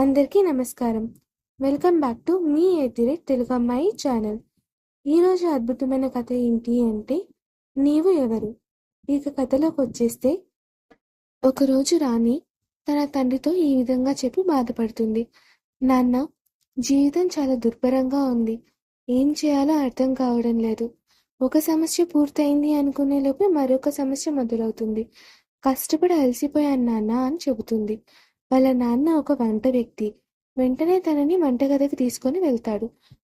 అందరికీ నమస్కారం. Welcome back to మీ ఎదిరే తెలుగు అమ్మాయి ఛానల్. ఈరోజు అద్భుతమైన కథ ఏంటి అంటే నీవు ఎవరు? ఇక కథలోకి వచ్చేస్తే ఒకరోజు రాణి తన తండ్రితో ఈ విధంగా చెప్పి బాధపడుతుంది. నాన్న జీవితం చాలా దుర్భరంగా ఉంది. ఏం చేయాలో అర్థం కావడం లేదు. ఒక సమస్య పూర్తయింది అనుకునే లోపే మరొక సమస్య మొదలవుతుంది. కష్టపడి అలసిపోయాను నాన్న అని చెబుతుంది. వాళ్ళ నాన్న ఒక వంట వ్యక్తి. వెంటనే తనని వంటగదికి తీసుకొని వెళ్తాడు.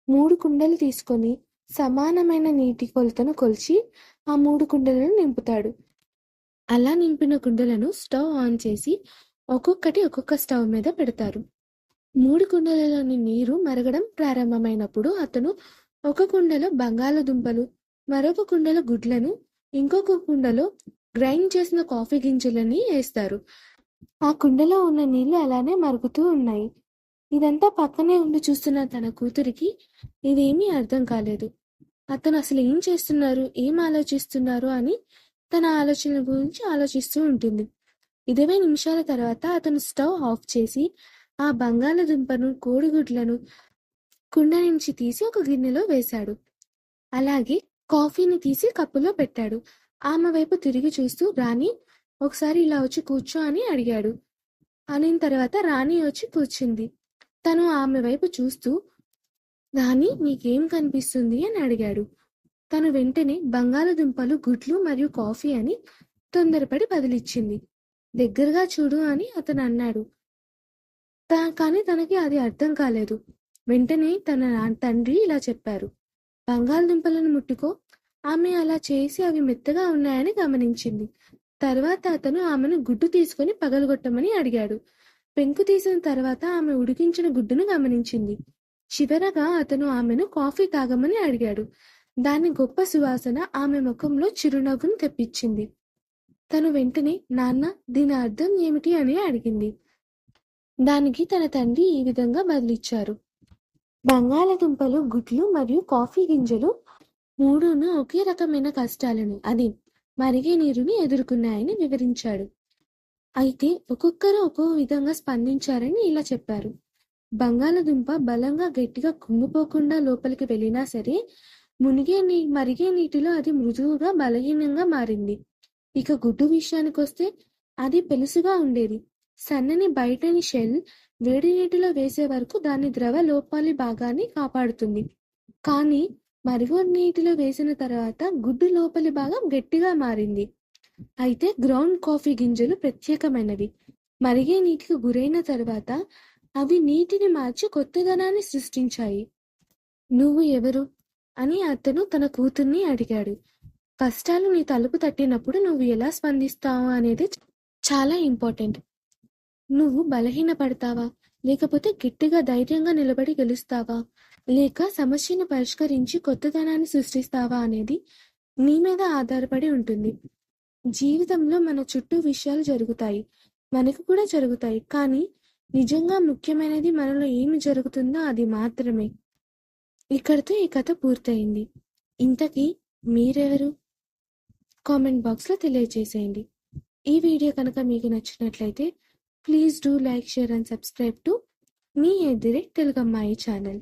మూడు కుండలు తీసుకొని సమానమైన నీటి కొలతను కొలిచి ఆ మూడు కుండలను నింపుతాడు. అలా నింపిన కుండలను స్టవ్ ఆన్ చేసి ఒక్కొక్కటి ఒక్కొక్క స్టవ్ మీద పెడతారు. మూడు కుండలలోని నీరు మరగడం ప్రారంభమైనప్పుడు అతను ఒక కుండలో బంగాళదుంపలు మరొక కుండలో గుడ్లను ఇంకొక కుండలో గ్రైండ్ చేసిన కాఫీ గింజలని వేస్తారు. ఆ కుండలో ఉన్న నీళ్ళు అలానే మరుగుతూ ఉన్నాయి. ఇదంతా పక్కనే ఉండి చూస్తున్న తన కూతురికి ఇదేమీ అర్థం కాలేదు. అతను అసలు ఏం చేస్తున్నారు? ఏం ఆలోచిస్తున్నారు? అని తన ఆలోచన గురించి ఆలోచిస్తూ ఉంటుంది. ఇరవై నిమిషాల తర్వాత అతను స్టవ్ ఆఫ్ చేసి ఆ బంగాళదుంపను కోడిగుడ్లను కుండ నుంచి తీసి ఒక గిన్నెలో వేశాడు. అలాగే కాఫీని తీసి కప్పులో పెట్టాడు. ఆమె వైపు తిరిగి చూస్తూ రాణి ఒకసారి ఇలా వచ్చి కూర్చో అని అడిగాడు. అనిన తర్వాత రాణి వచ్చి కూర్చుంది. తను ఆమె వైపు చూస్తూ రాణి నీకేం కనిపిస్తుంది? అని అడిగాడు. తను వెంటనే బంగాళదుంపలు గుడ్లు మరియు కాఫీ అని తొందరపడి బదిలిచ్చింది. దగ్గరగా చూడు అని అతను అన్నాడు. కానీ తనకి అది అర్థం కాలేదు. వెంటనే తన తండ్రి ఇలా చెప్పారు. బంగాళదుంపలను ముట్టుకో. ఆమె అలా చేసి అవి మెత్తగా ఉన్నాయని గమనించింది. తర్వాత అతను ఆమెను గుడ్డు తీసుకుని పగలగొట్టమని అడిగాడు. పెంకు తీసిన తర్వాత ఆమె ఉడికించిన గుడ్డును గమనించింది. చివరగా అతను ఆమెను కాఫీ తాగమని అడిగాడు. దాని గొప్ప సువాసన ఆమె ముఖంలో చిరునవ్వును తెప్పించింది. తను వెంటనే నాన్న దీని అర్థం ఏమిటి? అని అడిగింది. దానికి తన తండ్రి ఈ విధంగా బదిలిచ్చారు. బంగాళదుంపలు గుడ్లు మరియు కాఫీ గింజలు మూడును ఒకే రకమైన కష్టాలని అది మరిగే నీరుని ఎదుర్కొన్నాయని వివరించాడు. అయితే ఒక్కొక్కరు ఒక్కో విధంగా స్పందించారని ఇలా చెప్పారు. బంగాళదుంప బలంగా గట్టిగా కుంగిపోకుండా లోపలికి వెళ్ళినా సరే మునిగే నీ మరిగే నీటిలో అది మృదువుగా బలహీనంగా మారింది. ఇక గుడ్డు విషయానికొస్తే అది పెలుసుగా ఉండేది. సన్నని బయటని షెల్ వేడి నీటిలో వేసే వరకు దాని ద్రవ లోపాలి భాగాన్ని కాపాడుతుంది. కానీ మరుగు నీటిలో వేసిన తర్వాత గుడ్డు లోపలి భాగం గట్టిగా మారింది. అయితే గ్రౌండ్ కాఫీ గింజలు ప్రత్యేకమైనవి. మరిగే నీటికి గురైన తర్వాత అవి నీటిని మార్చి కొత్తదనాన్ని సృష్టించాయి. నువ్వు ఎవరు అని అతను తన కూతుర్ని అడిగాడు. కష్టాలు నీ తలుపు తట్టినప్పుడు నువ్వు ఎలా స్పందిస్తావు అనేది చాలా ఇంపార్టెంట్. నువ్వు బలహీన పడతావా లేకపోతే గట్టిగా ధైర్యంగా నిలబడి గెలుస్తావా? లేక సమస్యను పరిష్కరించి కొత్తదనాన్ని సృష్టిస్తావా అనేది నీ మీద ఆధారపడి ఉంటుంది. జీవితంలో మన చుట్టూ విషయాలు జరుగుతాయి. మనకు కూడా జరుగుతాయి. కానీ నిజంగా ముఖ్యమైనది మనలో ఏమి జరుగుతుందో అది మాత్రమే. ఇక్కడితో ఈ కథ పూర్తయింది. ఇంతకీ మీరెవరు? కామెంట్ బాక్స్లో తెలియజేసేయండి. ఈ వీడియో కనుక మీకు నచ్చినట్లయితే please do like share and subscribe to మీ ఎదిరే తెలుగమ్మాయి ఛానల్.